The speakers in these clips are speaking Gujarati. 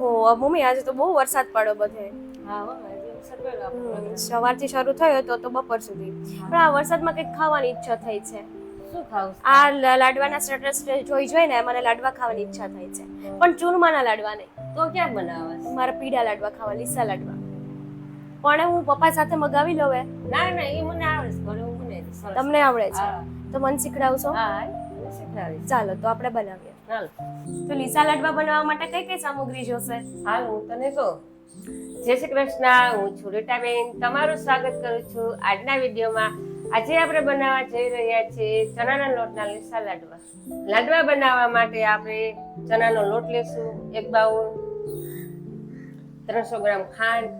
ઓહો મમ્મી આજે તો બહુ વરસાદ પડ્યો બધે. સવારથી શરૂ થયો તો તો બપોર સુધી. પણ આ વરસાદમાં કંઈક ખાવાની ઈચ્છા થઈ છે. શું ખાવું આ લાડવાના સ્ટેટસ જોઈ જોઈને મને લાડવા ખાવાની ઈચ્છા થઈ છે. પણ ચૂરમાના લાડવા નહીં. તો ક્યાં બનાવવા મારા પીડા લાડવા ખાવા લીસા લાડવા. પણ હું પપ્પા સાથે મગાવી લઉં ના ના એ મને આવડે. તમને આવડે છે? તો મને શીખડાવીશ. ચાલો તો આપણે બનાવીએ. ચાલ તો લીસા લાડવા બનાવવા માટે કઈ કઈ સામગ્રી જોશે? હાલ હું તને કહું. જય શ્રી કૃષ્ણ, હું છું રીટાબેન. તમારું સ્વાગત કરું છું આજના વિડીયોમાં. આજે આપણે બનાવવા જઈ રહ્યા છીએ ચણાના લોટના લીસા લાડવા. લાડવા બનાવવા માટે આપણે ચણાનો લોટ લેશું, એક બાઉલ, ત્રણસો ગ્રામ ખાંડ,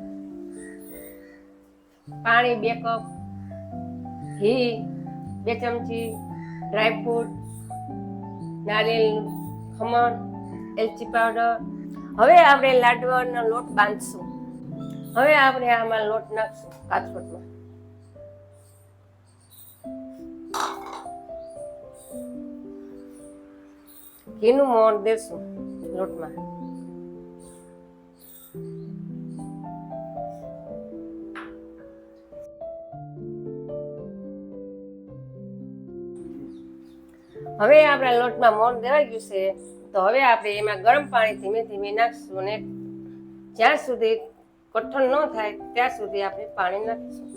પાણી, બે કપ ઘી, બે ચમચી ડ્રાયફ્રૂટ નારિયેળ ખમણ, એલચી પાવડર. હવે આપણે લાડવાનો લોટ બાંધશું. હવે આપણે આમાં લોટ નાખશું કાચપટમાં ઘીનું મોણ દેશું લોટમાં. હવે આપણા લોટમાં મોણ દેવાઈ ગયું છે, તો હવે આપણે એમાં ગરમ પાણી ધીમે ધીમે નાખશું અને જ્યાં સુધી કઠણ ન થાય ત્યાં સુધી આપણે પાણી નાખીશું.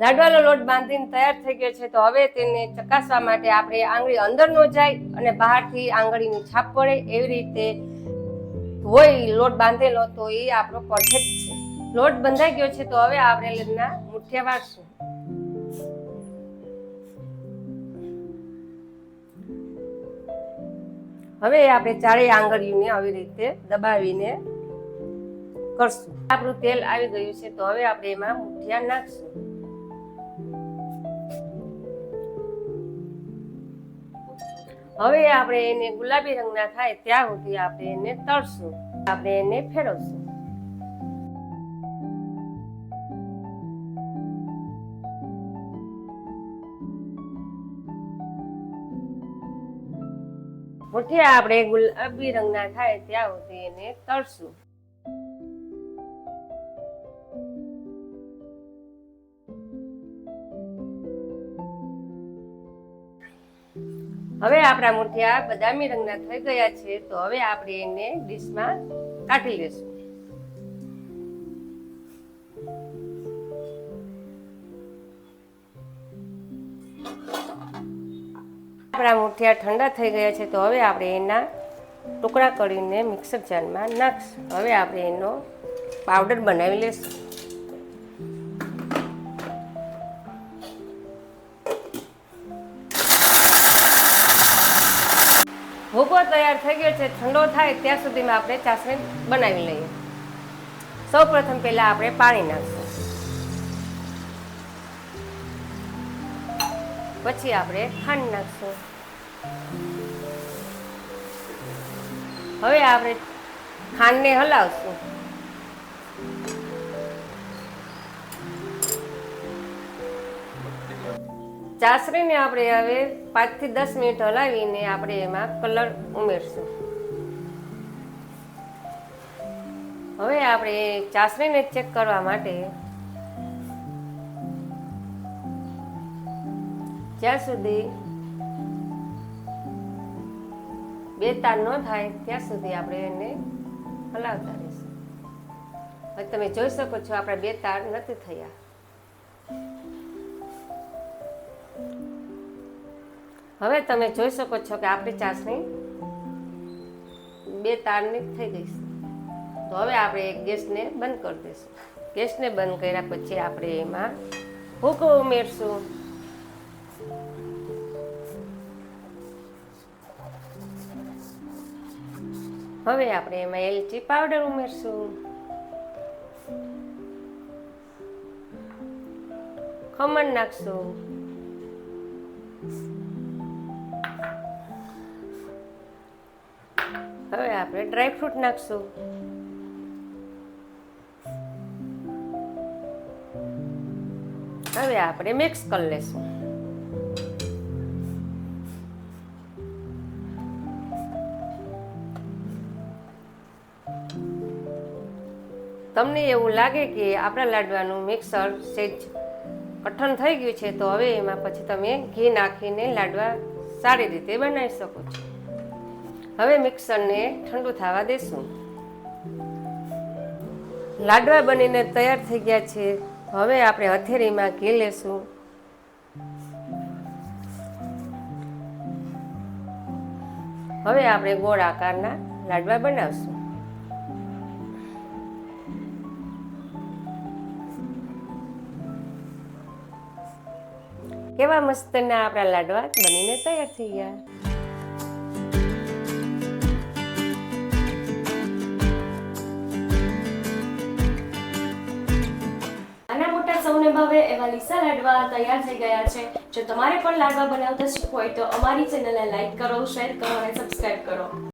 લાડવાનો લોટ બાંધીને તૈયાર થઈ ગયો છે, તો હવે તેને ચકાસવા માટે આપણે આંગળી અંદર ન જાય અને બહારથી આંગળીની છાપ પડે એવી રીતે હોય, લોટ બાંધેલો, તો એ આપણો પરફેક્ટ છે. લોટ બંધાઈ ગયો છે, તો હવે આપણે લગ્નના મુઠિયા વાળશું. હવે આપણે ચારેય આંગળીઓને આવી રીતે દબાવીને કરશું. આપણું તેલ આવી ગયું છે, તો હવે આપણે એમાં મુઠિયા નાખશું. હવે આપણે એને ગુલાબી રંગના થાય ત્યાં સુધી આપણે એને તળશું. આપણે એને ફેરવશું. મુઠિયા આપણે ગુલાબી રંગના થાય ત્યાં સુધી એને તળશું. હવે આપણા મૂઠિયા બદામી રંગના થઈ ગયા છે, તો હવે આપણે એને ડીશમાં કાઢી લેશું. આપણા મૂઠિયા ઠંડા થઈ ગયા છે, તો હવે આપણે એના ટુકડા કરીને મિક્સર જારમાં નાખશું. હવે આપણે એનો પાવડર બનાવી લેશું. ભૂકો તૈયાર થઈ ગયો છે, ઠંડો થાય ત્યાં સુધીમાં આપણે ચાસણી બનાવી લઈએ. સૌ પ્રથમ પહેલા આપણે પાણી નાખશું. પછી આપણે ખાંડ નાખશું. હવે આપણે ખાંડને હલાવશું. ચાસણીને આપણે હવે પાંચથી દસ મિનિટ હલાવીને આપણે એમાં કલર ઉમેરશું. હવે આપણે ચાસણીને ચેક કરવા માટે જ્યાં સુધી બે તાર ન થાય ત્યાં સુધી આપણે એને હલાવતા રહીશું. હવે તમે જોઈ શકો છો આપણા બે તાર નથી થયા. હવે તમે જોઈ શકો છો કે આપણી ચાસણી બે તારની થઈ ગઈ છે. તો હવે આપણે ગેસને બંધ કરી દઈશું. ગેસને બંધ કર્યા પછી આપણે એમાં ભૂકો ઉમેરશું. હવે આપણે એમાં એલચી પાવડર ઉમેરશું. ખમણ નાખશું. આપણે ડ્રાયફ્રૂટ નાખશું. હવે આપણે મિક્સ કરી લેશું. તમને એવું લાગે કે આપણા લાડવાનું મિક્સર સેજ કઠણ થઈ ગયું છે, તો હવે એમાં પછી તમે ઘી નાખીને લાડવા સારી રીતે બનાવી શકો છો. હવે મિક્સરને ઠંડુ થવા દેશું. લાડવા બનીને તૈયાર થઈ ગયા છે. હવે આપણે હથેળીમાં ઘી લેશું. હવે આપણે ગોળ આકારના લાડવા બનાવશું. કેવા મસ્તના આપણા લાડવા બનીને તૈયાર થઈ ગયા. એવા લાડવા તૈયાર થઈ ગયા છે. જો તમારે પણ લાડવા બનાવતા શીખવું હોય તો અમારી ચેનલને લાઈક કરો, શેર કરો અને સબસ્ક્રાઇબ કરો.